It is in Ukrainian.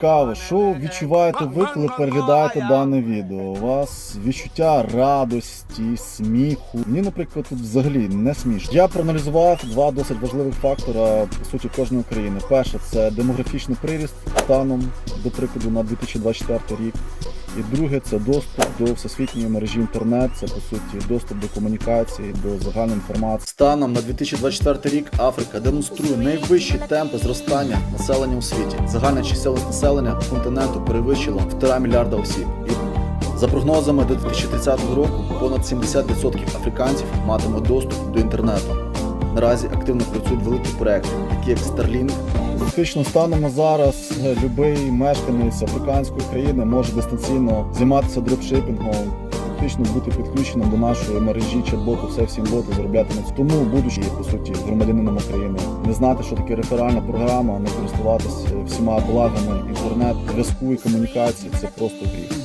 Цікаво, що відчуваєте ви, коли переглядаєте дане відео? У вас відчуття радості, сміху. Мені, наприклад, тут взагалі не смішно. Я проаналізував два досить важливих фактора по суті кожної країни. Перше це демографічний приріст станом, до прикладу, на 2024 рік. І друге це доступ до всесвітньої мережі інтернет. Це по суті доступ до комунікації, до загальної інформації. Станом на 2024 рік Африка демонструє найвищі темпи зростання населення у світі. Загальна чисельність населення континенту перевищила 1,5 мільярда осіб. За прогнозами до 2030 року понад 70% африканців матимуть доступ до інтернету. Наразі активно працюють великі проекти, такі як Starlink. Фактично станом зараз е, будь-який мешканець африканської країни може дистанційно займатися дропшипінгом, фактично бути підключеним до нашої мережі чат-боту, все всім боту, заробляти на. Тому, будучи по суті громадянином України, не знати, що таке реферальна програма, не користуватися всіма благами інтернет, зв'язку і комунікації це просто гріх.